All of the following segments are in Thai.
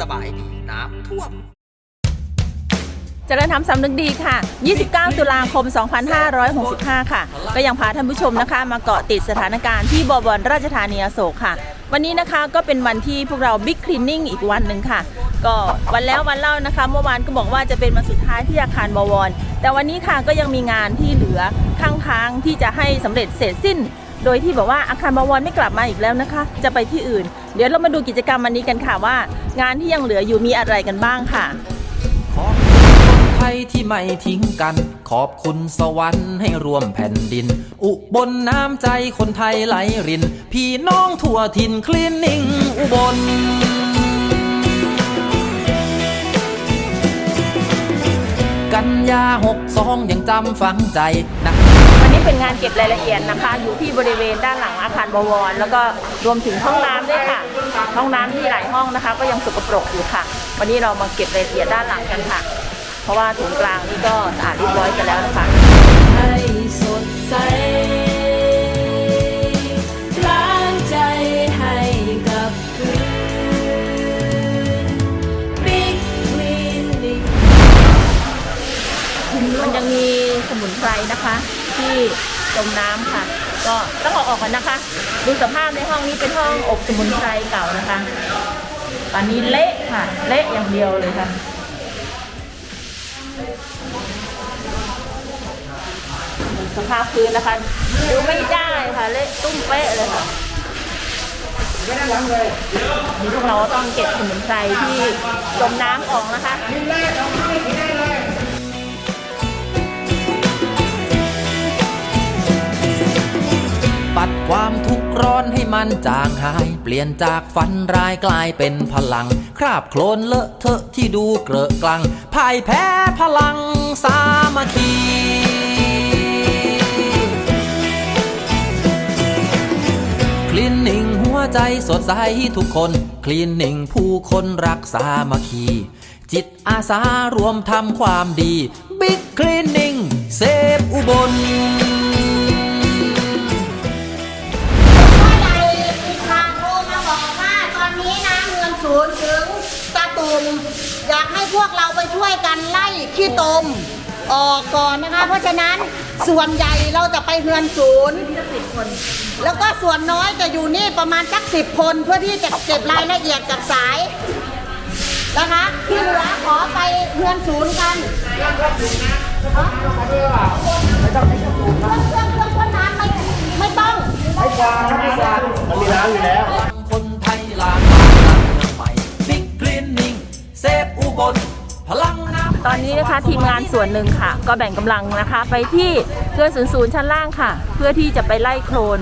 สบายดีน้ำท่วมเริ่มทำสำนึกดีค่ะ 29 ตุลาคม 2565 ค่ะ ก็ยังพาท่านผู้ชมนะคะ มาเกาะติดสถานการณ์ที่บวรราชธานีอโศกค่ะ วันนี้นะคะก็เป็นวันที่พวกเราบิ๊กคลีนนิ่งอีกวันหนึ่งค่ะ ก็วันแล้ววันเล่านะคะ เมื่อวานก็บอกว่าจะเป็นวันสุดท้ายที่อาคารบวร แต่วันนี้ค่ะก็ยังมีงานที่เหลือข้างค้างที่จะให้สำเร็จเสร็จสิ้น โดยที่บอกว่าอาคารบวรไม่กลับมาอีกแล้วนะคะ จะไปที่อื่น เดี๋ยวเรามาดูกิจกรรมวันนี้กันค่ะว่า งานที่ยังเหลืออยู่มีอะไรกันบ้างค่ะ ขอบคุณไทยที่ไม่ทิ้งกัน ขอบคุณสวรรค์ให้รวมแผ่นดิน อุบลน้ำใจคนไทยไหลริน พี่น้องทั่วถิ่นคลีนนิ่งอุบลกันยาหกสองยังจำฝังใจนะ เป็นงานเก็บรายละเอียดนะคะ อยู่ที่บริเวณด้านหลังอาคารบวร แล้วก็รวมถึงห้องน้ำด้วยค่ะ ห้องน้ำที่หลายห้องนะคะ ก็ยังสกปรกอยู่ค่ะ วันนี้เรามาเก็บรายละเอียดด้านหลังกันค่ะ เพราะว่าถุงกลางนี่ก็สะอาดเรียบร้อยกันแล้วนะคะ ให้สดใสล้างใจให้กับคืน Big Clinic มันยังมีสมุนไพรนะคะ ที่จมน้ำค่ะ ก็ต้องเอาออกกันนะคะ ดูสภาพในห้องนี้เป็นห้องอบสมุนไพรเก่านะคะ ตอนนี้เละค่ะ เละอย่างเดียวเลยค่ะสภาพพื้นนะคะดูไม่ได้ค่ะเละตุ้มเป๊ะเลยค่ะนี่พวกเราต้องเก็บสมุนไพรที่จมน้ำออกนะคะ ความทุกข์ร้อนให้มันจางหาย เปลี่ยนจากฝันร้ายกลายเป็นพลัง คราบโคลนเลอะเทอะที่ดูเกลอะกลังพ่ายแพ้พลังสามัคคีคลีนนิ่งหัวใจสดใสทุกคนคลีนนิ่งผู้คนรักสามัคคี จิตอาสารวมทำความดี บิ๊กคลีนนิ่งเซฟอุบล ถึงตาตุ่มอยากให้พวกเราไปช่วยกันไล่ขี้ตมออกก่อนนะคะ เพราะฉะนั้นส่วนใหญ่เราจะไปเฮือนศูนย์แล้วก็ส่วนน้อยจะอยู่นี่ประมาณสักสิบคนเพื่อที่จะเก็บรายละเอียดจากสายนะคะที่เหลือขอไปเฮือนศูนย์กันไม่ต้องเครื่องเครื่องเครื่องพ่นน้ำไม่ไม่ต้องคนไทย ตอนนี้นะคะทีมงานส่วนหนึ่งค่ะ ก็แบ่งกำลังนะคะ ไปที่เพื่อศูนย์ศูนย์ชั้นล่างค่ะ เพื่อที่จะไปไล่โคลน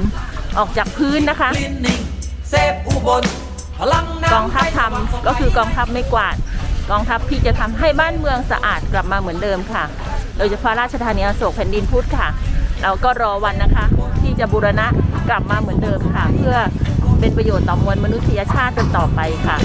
ออกจากพื้นนะคะคลีนนิ่งเซฟอุบลพลังน้ำกองทัพทำก็คือกองทัพไม่กวาด กองทัพที่จะทำให้บ้านเมืองสะอาดกลับมาเหมือนเดิมค่ะ โดยเฉพาะราชธานีอโศกแผ่นดินพุทธค่ะ เราก็รอวันนะคะ ที่จะบูรณะกลับมาเหมือนเดิมค่ะ เพื่อเป็นประโยชน์ต่อมวลมนุษยชาติจนต่อไปค่ะ